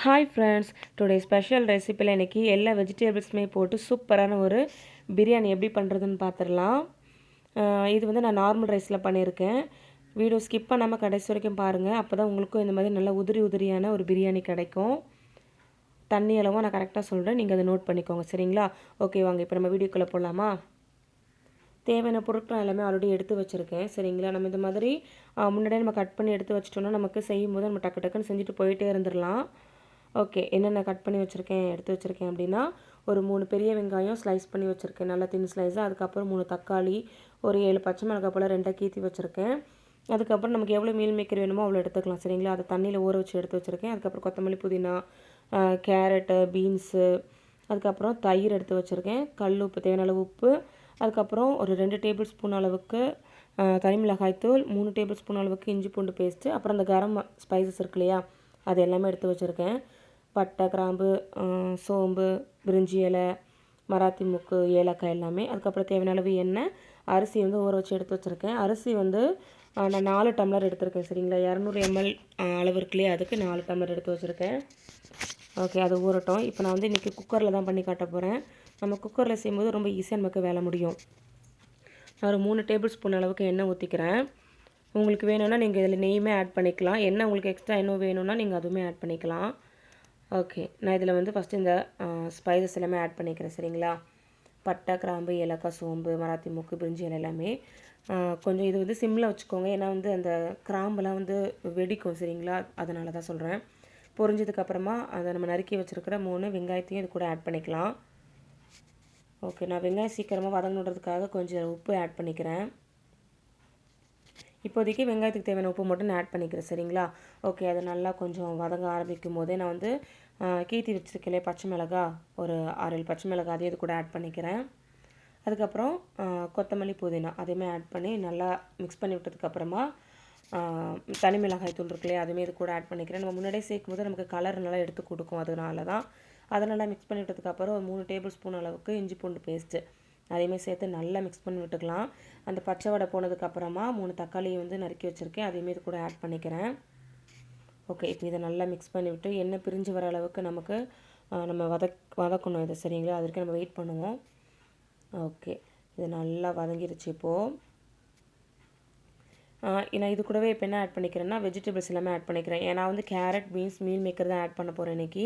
Hi friends today special ரெசிப்பியில் இன்றைக்கி எல்லா வெஜிடபிள்ஸுமே போட்டு சூப்பரான ஒரு பிரியாணி எப்படி பண்ணுறதுன்னு பார்த்துடலாம் இது வந்து நான் நார்மல் ரைஸில் பண்ணியிருக்கேன். வீடியோ ஸ்கிப் பண்ணாமல் கடைசி வரைக்கும் பாருங்கள் அப்போ தான் உங்களுக்கும் இந்த மாதிரி நல்லா உதிரி உதிரியான ஒரு பிரியாணி கிடைக்கும். தண்ணி அளவும் நான் கரெக்டாக சொல்கிறேன் நீங்கள் அதை நோட் பண்ணிக்கோங்க. சரிங்களா? ஓகே வாங்க இப்போ நம்ம வீடியோக்குள்ளே போகலாமா தேவையான பொருட்கள் எல்லாமே ஆல்ரெடி எடுத்து வச்சுருக்கேன். சரிங்களா? நம்ம இந்த மாதிரி முன்னாடியே நம்ம கட் பண்ணி எடுத்து வச்சிட்டோம்னா நமக்கு செய்யும் போது நம்ம டக்கு டக்குன்னு செஞ்சுட்டு போயிட்டே இருந்துடலாம். ஓகே என்னென்ன கட் பண்ணி வச்சுருக்கேன் எடுத்து வச்சுருக்கேன் அப்படின்னா ஒரு மூணு பெரிய வெங்காயம் ஸ்லைஸ் பண்ணி வச்சுருக்கேன். நல்லா தின் ஸ்லைஸாக அதுக்கப்புறம் மூணு தக்காளி ஒரு ஏழு பச்சை மிளகாய் போல் ரெண்டாக கீத்தி வச்சுருக்கேன். அதுக்கப்புறம் நமக்கு எவ்வளோ மீல் மேக்கர் வேணுமோ அவ்வளோ எடுத்துக்கலாம் சரிங்களா? அதை தண்ணியில் ஊற வச்சு எடுத்து வச்சுருக்கேன். அதுக்கப்புறம் கொத்தமல்லி புதினா கேரட்டு பீன்ஸு அதுக்கப்புறம் தயிர் எடுத்து வச்சுருக்கேன். கல் உப்பு தேவையான அளவு உப்பு. அதுக்கப்புறம் ஒரு ரெண்டு டேபிள் ஸ்பூன் அளவுக்கு தனி மிளகாய்த்தூள் மூணு டேபிள் ஸ்பூன் அளவுக்கு இஞ்சி பூண்டு பேஸ்ட்டு அப்புறம் அந்த கரம் ஸ்பைசஸ் இருக்கு இல்லையா? அது எல்லாமே எடுத்து வச்சுருக்கேன். பட்டை கிராம்பு சோம்பு பிரிஞ்சி இலை மராத்தி முக்கு ஏலக்காய் எல்லாமே. அதுக்கப்புறம் தேவையான அளவு எண்ணெய் அரிசி வந்து ஊற வச்சு எடுத்து வச்சுருக்கேன். அரிசி வந்து நான் நாலு டம்ளர் எடுத்திருக்கேன் சரிங்களா? இரநூறு எம்எல் அளவு இருக்குல்லையே? அதுக்கு நாலு டம்ளர் எடுத்து வச்சுருக்கேன். ஓகே அது ஊறட்டும். இப்போ நான் வந்து இன்றைக்கி குக்கரில் தான் பண்ணி காட்ட போகிறேன் நம்ம குக்கரில் செய்யும்போது ரொம்ப ஈஸியாக நமக்கு வேலை முடியும். நான் ஒரு மூணு டேபிள் ஸ்பூன் அளவுக்கு எண்ணெய் ஊற்றிக்கிறேன் உங்களுக்கு வேணும்னா நீங்கள் இதில் நெய்யுமே ஆட் பண்ணிக்கலாம். எண்ணெய் உங்களுக்கு எக்ஸ்ட்ரா இன்னும் வேணும்னா நீங்கள் அதுவுமே ஆட் பண்ணிக்கலாம். ஓகே நான் இதில் வந்து ஃபஸ்ட்டு இந்த ஸ்பைசஸ் எல்லாமே ஆட் பண்ணிக்கிறேன் சரிங்களா? பட்டை கிராம்பு ஏலக்காய் சோம்பு மராத்தி மூக்கு பிரிஞ்சி இலை எல்லாமே. கொஞ்சம் இது வந்து சிம்மில் வச்சுக்கோங்க. ஏன்னா வந்து அந்த கிராம்பெலாம் வந்து வெடிக்கும் சரிங்களா? அதனால தான் சொல்கிறேன் பொரிஞ்சதுக்கப்புறமா அதை நம்ம நறுக்கி வச்சுருக்கிற மூணு வெங்காயத்தையும் இது கூட ஆட் பண்ணிக்கலாம். ஓகே நான் வெங்காயம் சீக்கிரமாக வதங்கணுன்றதுக்காக கொஞ்சம் உப்பு ஆட் பண்ணிக்கிறேன். இப்போதைக்கு வெங்காயத்துக்கு தேவையான உப்பு மட்டும் நான் ஆட் பண்ணிக்கிறேன் சரிங்களா? ஓகே அது நல்லா கொஞ்சம் வதங்க ஆரம்பிக்கும் போதே நான் வந்து ஆ, கீத்தி பச்சை மிளகா ஒரு ஆறு ஏழு பச்சை மிளகா அதையும் இது கூட ஆட் பண்ணிக்கிறேன். அதுக்கப்புறம் கொத்தமல்லி புதினா அதையுமே ஆட் பண்ணி நல்லா மிக்ஸ் பண்ணி விட்டதுக்கப்புறமா தனி மிளகாய் தூள் இருக்கு இல்லையா அதுவுமே இது கூட ஆட் பண்ணிக்கிறேன். நம்ம முன்னாடியே சேர்க்கும் போது நமக்கு கலர் நல்லா எடுத்து கொடுக்கும் அதனால தான் அதை நல்லா மிக்ஸ் பண்ணி விட்டதுக்கப்புறம் ஒரு மூணு டேபிள் ஸ்பூன் அளவுக்கு இஞ்சி பூண்டு பேஸ்ட்டு அதையுமே சேர்த்து நல்லா மிக்ஸ் பண்ணி விட்டுக்கலாம். அந்த பச்சை வடை போனதுக்கப்புறமா மூணு தக்காளியை வந்து நறுக்கி வச்சுருக்கேன். அதையுமே இது கூட ஆட் பண்ணிக்கிறேன். ஓகே இப்போ இதை நல்லா மிக்ஸ் பண்ணிவிட்டு எண்ணெய் பிரிஞ்சு வர அளவுக்கு நமக்கு நம்ம வதக் வதக்கணும் இதை சரிங்களா? அது வரைக்கும் நம்ம வெயிட் பண்ணுவோம். ஓகே இது நல்லா வதங்கிருச்சு இப்போது நான் இது கூடவே இப்போ என்ன ஆட் பண்ணிக்கிறேன்னா வெஜிடபிள்ஸ் எல்லாமே ஆட் பண்ணிக்கிறேன். ஏன்னா வந்து கேரட் பீன்ஸ் மீல் மேக்கர் தான் ஆட் பண்ண போகிறேன் இன்றைக்கி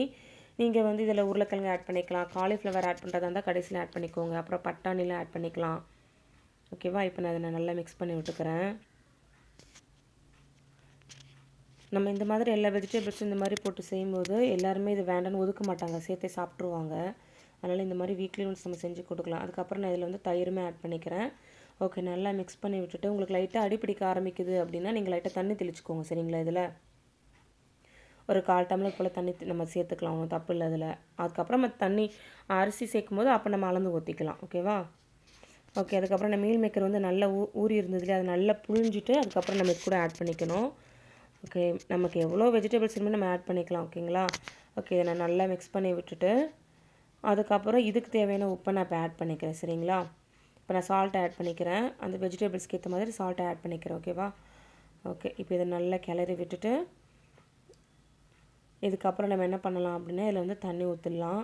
நீங்கள் வந்து இதில் உருளைக்கிழங்கு ஆட் பண்ணிக்கலாம். காலிஃப்ளவர் ஆட் பண்ணுறதா இருந்தால் கடைசியில் ஆட் பண்ணிக்கோங்க. அப்புறம் பட்டாணிலாம் ஆட் பண்ணிக்கலாம். ஓகேவா இப்போ நான் அதை நல்லா மிக்ஸ் பண்ணி விட்டுக்கிறேன். நம்ம இந்த மாதிரி எல்லா வெஜிடபிள்ஸும் இந்த மாதிரி போட்டு செய்யும்போது எல்லாருமே இது வேண்டாம்னு ஒதுக்க மாட்டாங்க. சேர்த்தே சாப்பிட்ருவாங்க அதனால் இந்த மாதிரி வீக்லி ஒன்ஸ் நம்ம செஞ்சு கொடுக்கலாம். அதுக்கப்புறம் நான் இதில் வந்து தயிருமே ஆட் பண்ணிக்கிறேன். ஓகே நல்லா மிக்ஸ் பண்ணி விட்டுட்டு உங்களுக்கு லைட்டாக அடிப்பிடிக்க ஆரம்பிக்குது அப்படின்னா நீங்கள் லைட்டாக தண்ணி தெளிச்சுக்கோங்க. சரிங்களா இதில்? ஒரு கால் டம்ளர் போல் தண்ணி நம்ம சேர்த்துக்கலாம் ஒன்றும் தப்பு இல்லை அதில். அதுக்கப்புறம் நம்ம தண்ணி அரிசி சேர்க்கும் போது அப்போ நம்ம அளந்து ஊற்றிக்கலாம் ஓகேவா ஓகே அதுக்கப்புறம் நம்ம மீல் மேக்கர் வந்து நல்லா ஊ ஊறி இருந்ததுலேயே அதை நல்லா புழிஞ்சிட்டு அதுக்கப்புறம் நம்ம இது கூட ஆட் பண்ணிக்கணும். ஓகே நமக்கு எவ்வளோ வெஜிடபிள்ஸ் வேணுமோ நம்ம ஆட் பண்ணிக்கலாம் ஓகேங்களா ஓகே இதை நான் நல்லா மிக்ஸ் பண்ணி விட்டுட்டு அதுக்கப்புறம் இதுக்கு தேவையான உப்பை நான் இப்போ ஆட் பண்ணிக்கிறேன் சரிங்களா? இப்போ நான் சால்ட் ஆட் பண்ணிக்கிறேன். அந்த வெஜிடபிள்ஸ்க்கு ஏற்ற மாதிரி சால்ட்டை ஆட் பண்ணிக்கிறேன் ஓகேவா ஓகே இப்போ இதை நல்லா கிளறி விட்டுட்டு இதுக்கப்புறம் நம்ம என்ன பண்ணலாம் அப்படின்னா இதில் வந்து தண்ணி ஊற்றிடலாம்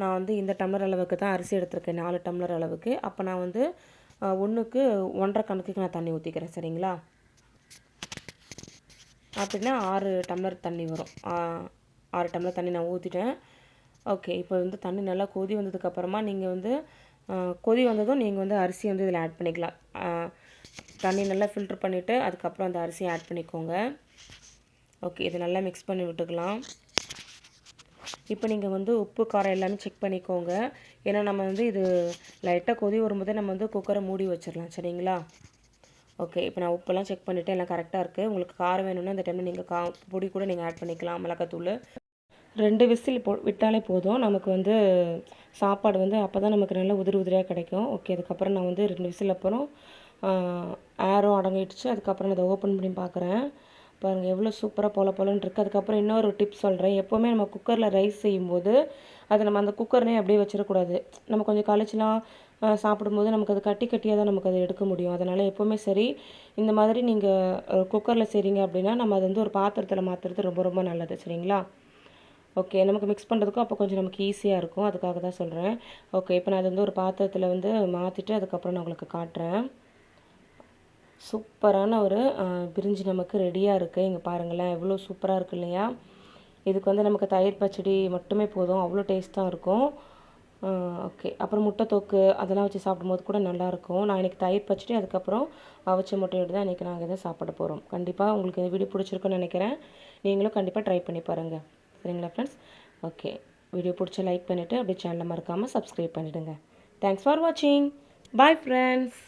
நான் வந்து இந்த டம்ளர் அளவுக்கு தான் அரிசி எடுத்திருக்கேன் நாலு டம்ளர் அளவுக்கு. அப்போ நான் வந்து ஒன்றுக்கு ஒன்றரை கணக்குக்கு நான் தண்ணி ஊற்றிக்கிறேன் சரிங்களா? அப்படின்னா ஆறு டம்ளர் தண்ணி வரும். ஆறு டம்ளர் தண்ணி நான் ஊற்றிட்டேன் ஓகே இப்போ வந்து தண்ணி நல்லா கொதி வந்ததுக்கப்புறமா நீங்கள் வந்து கொதி வந்ததும் நீங்கள் வந்து அரிசி வந்து இதில் ஆட் பண்ணிக்கலாம். தண்ணி நல்லா ஃபில்ட்ரு பண்ணிவிட்டு அதுக்கப்புறம் அந்த அரிசியை ஆட் பண்ணிக்கோங்க. ஓகே இதை நல்லா மிக்ஸ் பண்ணி விட்டுக்கலாம். இப்போ நீங்கள் வந்து உப்பு காரம் எல்லாமே செக் பண்ணிக்கோங்க. ஏன்னா நம்ம வந்து இது லைட்டாக கொதி வரும்போதே நம்ம வந்து குக்கரை மூடி வச்சிடலாம் சரிங்களா? ஓகே இப்போ நான் உப்பெல்லாம் செக் பண்ணிவிட்டு எல்லாம் கரெக்டாக இருக்குது உங்களுக்கு காரம் வேணும்னா அந்த டைமில் நீங்கள் கா பொடி கூட நீங்கள் ஆட் பண்ணிக்கலாம் மிளகாத்தூள். ரெண்டு விசில் போ விட்டாலே போதும். நமக்கு வந்து சாப்பாடு வந்து அப்போ தான் நமக்கு நல்ல உதிரி உதிரியாக கிடைக்கும். ஓகே அதுக்கப்புறம் நான் வந்து ரெண்டு விசில் அப்புறம் ஏரும் அடங்கிடுச்சு. அதுக்கப்புறம் நான் அதை ஓப்பன் பண்ணி பார்க்குறேன். பாருங்கள் எவ்வளோ சூப்பராக போல போலன்னு இருக்குது அதுக்கப்புறம் இன்னொரு டிப் சொல்கிறேன் எப்போவுமே நம்ம குக்கரில் ரைஸ் செய்யும்போது அதை நம்ம அந்த குக்கர்னே அப்படியே வச்சிடக்கூடாது. நம்ம கொஞ்சம் கழிச்சுலாம் சாப்பிடும்போது நமக்கு அது கட்டி கட்டியாக தான் நமக்கு அதை எடுக்க முடியும். அதனால் எப்போவுமே சரி இந்த மாதிரி நீங்கள் குக்கரில் செய்கிறீங்க அப்படின்னா நம்ம அதை வந்து ஒரு பாத்திரத்தில் மாற்றுறது ரொம்ப ரொம்ப நல்லது. சரிங்களா? ஓகே நமக்கு மிக்ஸ் பண்ணுறதுக்கும் அப்போ கொஞ்சம் நமக்கு ஈஸியாக இருக்கும். அதுக்காக தான் சொல்கிறேன் ஓகே இப்போ நான் அது வந்து ஒரு பாத்திரத்தில் வந்து மாற்றிட்டு அதுக்கப்புறம் நான் உங்களுக்கு காட்டுறேன். சூப்பரான ஒரு பிரிஞ்சு நமக்கு ரெடியாக இருக்குது இங்கே பாருங்களேன் எவ்வளோ சூப்பராக இருக்குது இல்லையா? இதுக்கு வந்து நமக்கு தயிர் பச்சடி மட்டுமே போதும். அவ்வளோ டேஸ்ட்டாக இருக்கும். ஓகே. அப்புறம் முட்டை தொக்கு அதெல்லாம் வச்சு சாப்பிடும்போது கூட நல்லாயிருக்கும் நான் இன்றைக்கி தயிர் பச்சடி அதுக்கப்புறம் அவிச்ச முட்டையோடு தான் இன்றைக்கி நாங்கள் இதை சாப்பிட போகிறோம் கண்டிப்பாக உங்களுக்கு இந்த வீடியோ பிடிச்சிருக்குன்னு நினைக்கிறேன். நீங்களும் கண்டிப்பாக ட்ரை பண்ணி பாருங்கள் சரிங்களா ஃப்ரெண்ட்ஸ் ஓகே. வீடியோ பிடிச்ச லைக் பண்ணிவிட்டு அப்படியே சேனலை மறக்காமல் சப்ஸ்கிரைப் பண்ணிவிடுங்க தேங்க்ஸ் ஃபார் வாட்சிங் பாய் ஃப்ரெண்ட்ஸ்